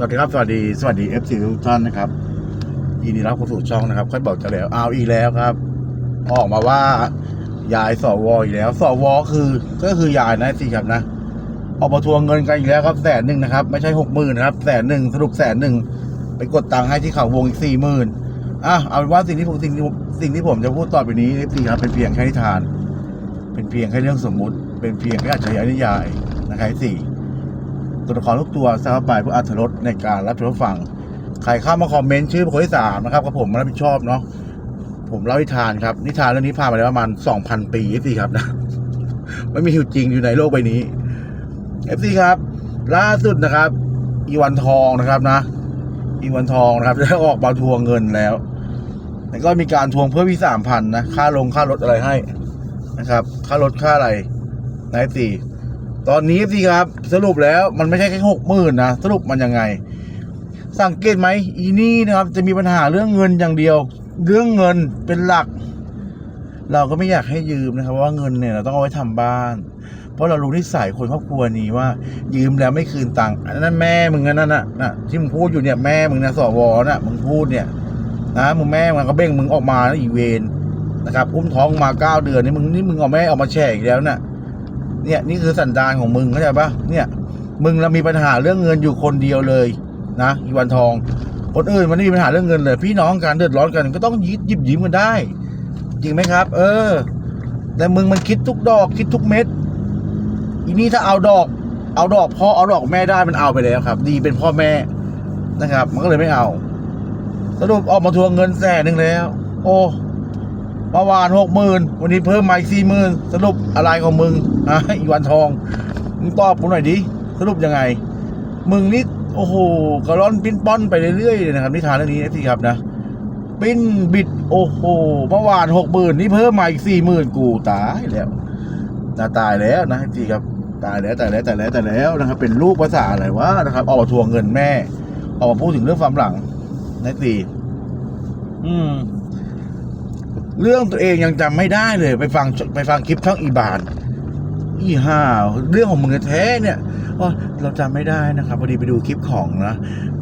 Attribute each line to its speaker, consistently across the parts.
Speaker 1: สวัสดีครับสวัสดีสวัสดีเอฟซีทุกท่านนะครับยินดีรับเข้าสู่ช่องนะครับค่อยบอกจะแล้วเอาอีกแล้วครับ ออกมาว่ายายสวอีกแล้วสวคือก็คือยายนะสิครับนะออกมาทวงเงินกันอีกแล้วครับแสนหนึ่งนะครับ ไม่ใช่หกหมื่นนะครับแสนหนึ่งสรุปแสนหนึ่งไปกดตังค์ให้ที่เขาวงอีกสี่หมื่นอะเอาเป็นว่าสิ่งที่ผมสิ่งที่ผมสิ่งที่ผมจะพูดต่อไปนี้เอฟซีครับเป็นเพียงแค่นิทาน เป็นเพียงแค่เรื่องสมมุติ เป็นเพียงแค่อัจฉริยะนิยายนะครับสี่ ตัวละครทุกตัวสร้างไปเพื่ออัธรสในการรับชมรับฟังใครเข้ามาคอมเมนต์ชื่อคคลที่สามนะครับกับผมมารับผิดชอบเนาะผมเล่านิทานครับ นิทานเรื่องนี้ผ่านมาแล้วประมาณสองพันปีเอฟซีครับนะไม่มีอยู่จริงอยู่ในโลกใบนี้เอฟซีครับ ล่าสุดนะครับ อีวันทองนะครับนะ อีวันทองนะครับได้ออกมาทวงเงินแล้ว แล้วก็มีการทวงเพิ่มอีกสามพันนะ ค่าลงค่ารถอะไรให้นะครับ ค่ารถค่าอะไรนายสี่ ตอนนี้สิครับสรุปแล้วมันไม่ใช่แค่หกหมื่นนะสรุปมันยังไง สังเกตไหมอีนี่นะครับ จะมีปัญหาเรื่องเงินอย่างเดียว เรื่องเงินเป็นหลัก เราก็ไม่อยากให้ยืมนะครับ ว่าเงินเนี่ยเราต้องเอาไว้ทำบ้าน เพราะเรารู้นิสัยคนครอบครัวนี้ว่า ยืมแล้วไม่คืนตังค์อันนั้นแม่มึงนั่นน่ะนะที่มึงพูดอยู่เนี่ยแม่มึงนะสวน่ะมึงพูดเนี่ยนะมึงแม่มึงก็เบ่งมึงออกมาแล้วอีเวนนะครับอุ้มท้องมาเก้าเดือนนี่มึงนี่มึงเอาแม่ออกมาแฉอีกแล้วน่ะ เนี่ยนี่คือสันดานของมึงเข้าใจปะเนี่ย มึงเรามีปัญหาเรื่องเงินอยู่คนเดียวเลยนะอีวันทอง คนอื่นมันไม่มีปัญหาเรื่องเงินเลย พี่น้องกันเดือดร้อนกันก็ต้องยิบยิบยิ้มกันได้ จริงไหมครับ เออ แต่มึงมันคิดทุกดอกคิดทุกเม็ดอีนี่ถ้าเอาดอก เอาดอกพ่อเอาดอกแม่ได้มันเอาไปแล้วครับ ดีเป็นพ่อแม่นะครับ มันก็เลยไม่เอาสรุปออกมาทวงเงินแสนหนึ่งแล้ว โอ้เมื่อวานหกหมื่นวันนี้เพิ่มมาอีกสี่หมื่นสรุปอะไรของมึง ฮะอีวันทองมึงตอบผมหน่อยดิสรุปยังไง มึงนี่โอ้โหกระร่อนปิ้นป้อนไปเรื่อยๆเลยนะครับนิทานเรื่องนี้นะพี่ครับนะปิ้นบิดโอ้โหเมื่อวานหกหมื่นนี่เพิ่มมาอีกสี่หมื่นกูตายแล้วน่าตายแล้วนะพี่ครับตายแล้วตายแล้วตายแล้วตายแล้วนะครับ เป็นลูกภาษาอะไรวะนะครับออกมาทวงเงินแม่ออกมาพูดถึงเรื่องความหลังนะตีอืม เรื่องตัวเองยังจำไม่ได้เลย ไปฟังไปฟังคลิปช่องอีบาน อีห่าเรื่องของมึงแท้เนี่ยเราจำไม่ได้นะครับพอดีไปดูคลิปของนะ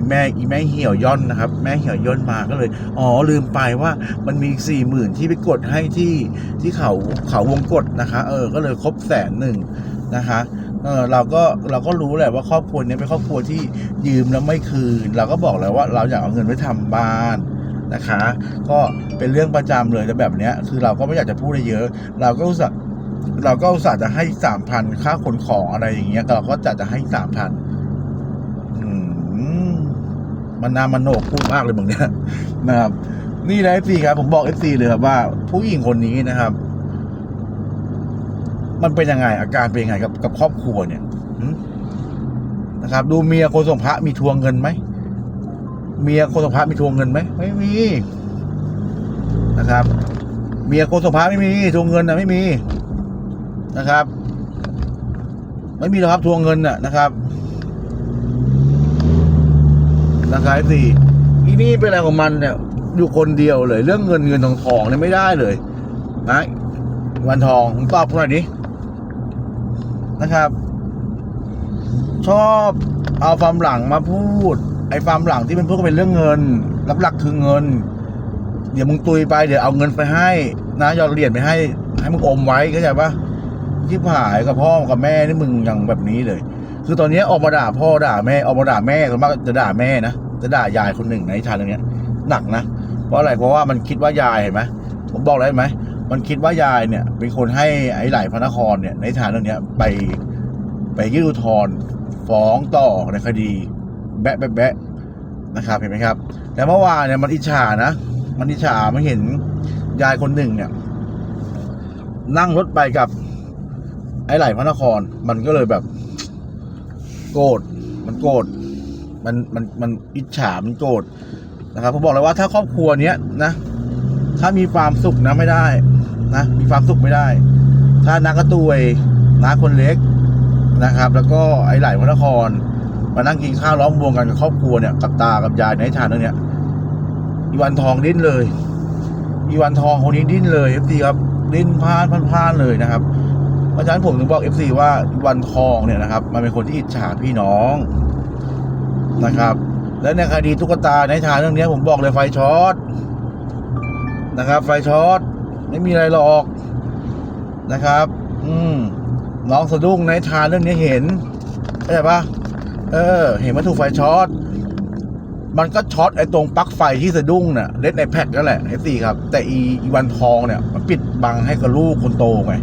Speaker 1: แม่อีแม่เหี่ยวย่อนนะครับ แม่เหี่ยวย่นมาก็เลย อ๋อลืมไปว่ามันมีสี่หมื่นที่ไปกดให้ที่ที่เขาเขาวงกดนะคะ เออ ก็เลยครบแสนหนึ่งนะคะเออเราก็เราก็รู้แหละว่าครอบครัวนี้เป็นครอบครัวที่ยืมแล้วไม่คืน เราก็บอกแล้วว่าเราอยากเอาเงินไว้ทำบ้านนะคะ ก็เป็นเรื่องประจำเลยแต่แบบเนี้ยคือเราก็ไม่อยากจะพูดอะไรเยอะ เราก็อุตส่าห์ เราก็อุตส่าห์จะให้สามพันค่าขนของอะไรอย่างเงี้ยเราก็จะจะให้สามพันมันนามันโหนกพูดมากเลยมึงเนี่ยนะครับ นี่นะเอฟซีครับ ผมบอกเอฟซีเลยครับว่า ผู้หญิงคนนี้นะครับ มันเป็นยังไง อาการเป็นยังไงกับกับครอบครัวเนี่ยนะครับ ดูเมียโคสงพระมีทวงเงินไหมเมียโคสงพระมีทวงเงินไหมไม่มีนะครับ เมียโคสงพระไม่มีทวงเงินนะไม่มี นะครับ ไม่มีหรอกครับทวงเงินน่ะนะครับนะครับสี่อีนี่เป็นอะไรของมันเนี่ยอยู่คนเดียวเลย เรื่องเงินเงินทองทองเนี่ยไม่ได้เลย นะวันทองผมตอบผมหน่อยดินะครับ ชอบเอาความหลังมาพูด ไอ้ความหลังที่มันพูดก็เป็นเรื่องเงินรับหลักคือเงิน เดี๋ยวมึงตุยไปเดี๋ยวเอาเงินไปให้ นะยอดเหรียญไปให้ ให้มึงอมไว้เข้าใจปะ ที่ผายกับพ่อกับแม่นี่มึงยังแบบนี้เลย คือตอนนี้ออกมาด่าพ่อด่าแม่ออกมาด่าแม่ส่วนมากจะด่าแม่นะจะด่ายายคนหนึ่งในนิทานเรื่องนี้หนักนะเพราะอะไรเพราะว่ามันคิดว่ายายเห็นไหมผมบอกแล้วเห็นไหมมันคิดว่ายายเนี่ย เป็นคนให้ไอ้ไหลพระนครเนี่ย ในนิทานเรื่องนี้ไปไปยื่นอุทธรณ์ฟ้องต่อในคดี แบะแบะแบะนะครับเห็นไหมครับ แต่เมื่อวานเนี่ยมันอิจฉานะมันอิจฉามันเห็นยายคนหนึ่งเนี่ย นั่งรถไปกับ ไอ้ไหลพระนครมันก็เลยแบบ โกรธมันโกรธมันมันมันอิจฉามันโกรธนะครับผมบอกเลยว่าถ้าครอบครัวเนี้ยนะ ถ้ามีความสุขนะไม่ได้นะมีความสุขไม่ได้ ถ้านักกระตุยน้าคนเล็กนะครับ แล้วก็ไอ้ไหลพระนครมานั่งกินข้าวล้อมวงกันกับครอบครัวเนี่ยกับตากับยายในนิทานเรื่องเนี้ยอีวันทองดิ้นเลยอีวันทองคนนี้ดิ้นเลยเอฟซีครับดิ้นพานพลานพานเลยนะครับ เพราะฉะนั้นผมถึงบอกเอฟซีว่าวันทองเนี่ยนะครับ มันเป็นคนที่อิจฉาพี่น้องนะครับ และในคดีตุ๊กตาในทานเรื่องนี้ผมบอกเลยไฟช็อตนะครับ ไฟช็อตไม่มีอะไรหรอกนะครับ อืมน้องสะดุ้งในทานเรื่องนี้เห็นเข้าใจปะเออ เห็นว่าถูกไฟช็อตมันก็ช็อตไอ้ตรงปลั๊กไฟที่สะดุ้งเนี่ยเล็ดไอแพดนั่นแหละไอ้สี่ครับ แต่อีวันทองเนี่ย มันปิดบังให้กับลูกคนโตไง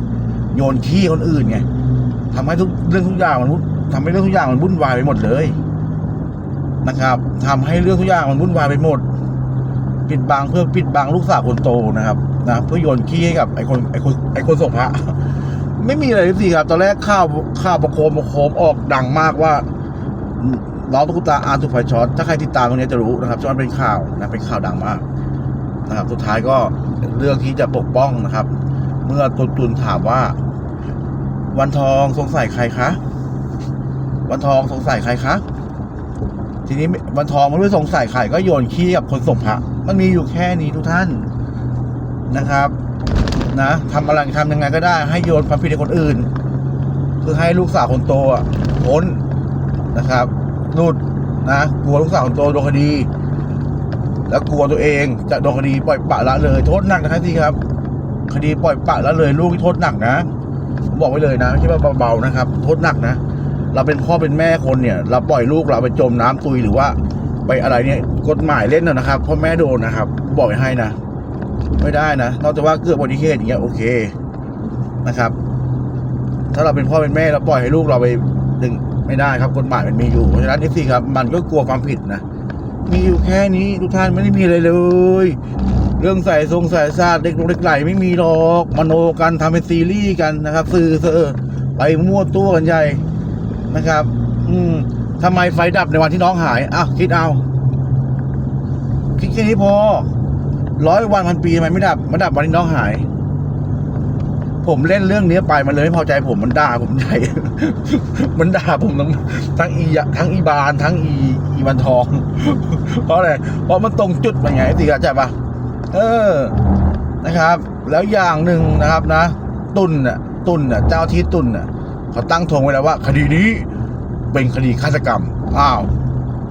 Speaker 1: โยนขี้คนอื่นไงทำให้ทุกเรื่องทุกอย่างมันวุ่นทำให้เรื่องทุกอย่างมันวุ่นวายไปหมดเลยนะครับทำให้เรื่องทุกอย่างมันวุ่นวายไปหมด ปิดบังเพื่อปิดบังลูกสาวคนโตนะครับนะเพื่อโยนขี้ให้กับไอ้คนไอ้คนไอ้คนส่งพระไม่มีอะไรเลยสิครับ ตอนแรกข่าวข่าวประโคมประโคมออกดังมากว่าน้องตุ๊กตาอาร์ตุไฟช็อตถ้าใครติดตามตรงนี้จะรู้นะครับจนเป็นข่าวนะเป็นข่าวดังมากนะครับ สุดท้ายก็เรื่องที่จะปกป้องนะครับ เมื่อตุนตุนถามว่า วันทองสงสัยใครคะ วันทองสงสัยใครคะ ทีนี้วันทองมันไม่สงสัยใครก็โยนขี้กับคนส่งพระมันมีอยู่แค่นี้ทุกท่านนะครับ นะทำอะไรทำยังไงก็ได้ ให้โยนความผิดให้คนอื่นเพื่อให้ลูกสาวคนโตอะพ้นนะครับหลุดนะกลัวลูกสาวคนโตโดนคดี แล้วกลัวตัวเองจะโดนคดีปล่อยปะละเลย โทษหนักนะครับที่ครับ คดีปล่อยปละละเลยลูกที่โทษหนักนะผมบอกไว้เลยนะไม่ใช่ว่าเบาๆนะครับ โทษหนักนะ เราเป็นพ่อเป็นแม่คนเนี่ย เราปล่อยลูกเราไปจมน้ำตุยหรือว่า ไปอะไรเนี่ยกฎหมายเล่นนะนะครับพ่อแม่โดนนะครับ บอกให้นะ ไม่ได้นะนอกจากว่าเกิดอุบัติเหตุอย่างเงี้ยโอเคนะครับ ถ้าเราเป็นพ่อเป็นแม่เราปล่อยให้ลูกเราไปดึงไม่ได้ครับกฎหมายมันมีอยู่เพราะฉะนั้นนี่สิครับมันก็กลัวความผิดนะมีอยู่แค่นี้ทุกท่านไม่ได้มีอะไรเลย เรื่องใส่ทรงใส่ซาดเด็กลงเด็กไหลไม่มีหรอกมโนกันทำเป็นซีรีส์กันนะครับ สื่อเสอไปมั่วตัวกันใหญ่นะครับ อืมทำไมไฟดับในวันที่น้องหายอ้าวคิดเอา คิดแค่นี้พอร้อยวันพันปีทำไมไม่ดับมันดับวันที่น้องหาย ผมเล่นเรื่องนี้ไปมันเลยไม่พอใจผมมันด่าผมใหญ่ มันด่าผมทั้งทั้งอียะทั้งอีบานทั้งอีอีวันทอง เพราะอะไรเพราะมันตรงจุดมันไงสิเข้าใจปะ เออนะครับ แล้วอย่างหนึ่งนะครับนะ ตุนน่ะตุนน่ะเจ้าที่ตุนน่ะเขาตั้งธงไว้แล้วว่า คดีนี้เป็นคดีฆาตกรรมอ้าว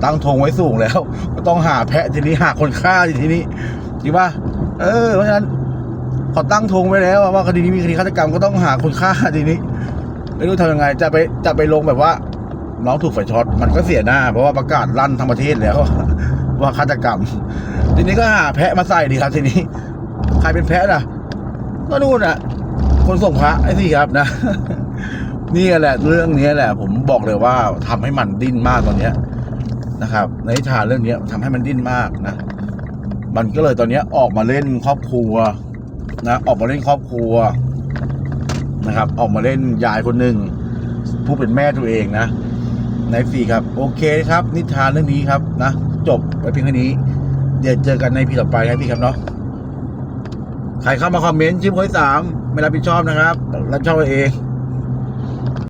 Speaker 1: ตั้งธงไว้สูงแล้ว ก็ต้องหาแพะทีนี้หาคนฆ่าทีนี้จริงป่ะเออเพราะฉะนั้นเขาตั้งธงไว้แล้วว่าคดีนี้มีคดีฆาตกรรมก็ต้องหาคนฆ่าทีนี้ไม่รู้ทำยังไง จะไปจะไปลงแบบว่า น้องถูกไฟช็อตมันก็เสียหน้า เพราะว่าประกาศลั่นทั้งประเทศแล้วว่าฆาตกรรม ทีนี้ก็หาแพะมาใส่ดีครับทีนี้ ใครเป็นแพะล่ะ ก็นู่นอะ คนส่งพระไอ้ที่ครับนะนี่แหละเรื่องนี้แหละ ผมบอกเลยว่าทำให้มันดิ้นมากตอนเนี้ยนะครับ ในนิทานเรื่องเนี้ยทำให้มันดิ้นมากนะมันก็เลยตอนเนี้ยออกมาเล่นครอบครัว นะออกมาเล่นครอบครัวนะครับ ออกมาเล่นยายคนหนึ่งผู้เป็นแม่ตัวเองนะในฟีครับ โอเคครับ นิทานเรื่องนี้ครับนะจบไว้เพียงแค่นี้ เดี๋ยวเจอกันในพีต่อไปนะพี่ครับเนาะใครเข้ามาคอมเมนต์ชิปค้อยสามไม่รับผิดชอบนะครับรับชอบตัวเอง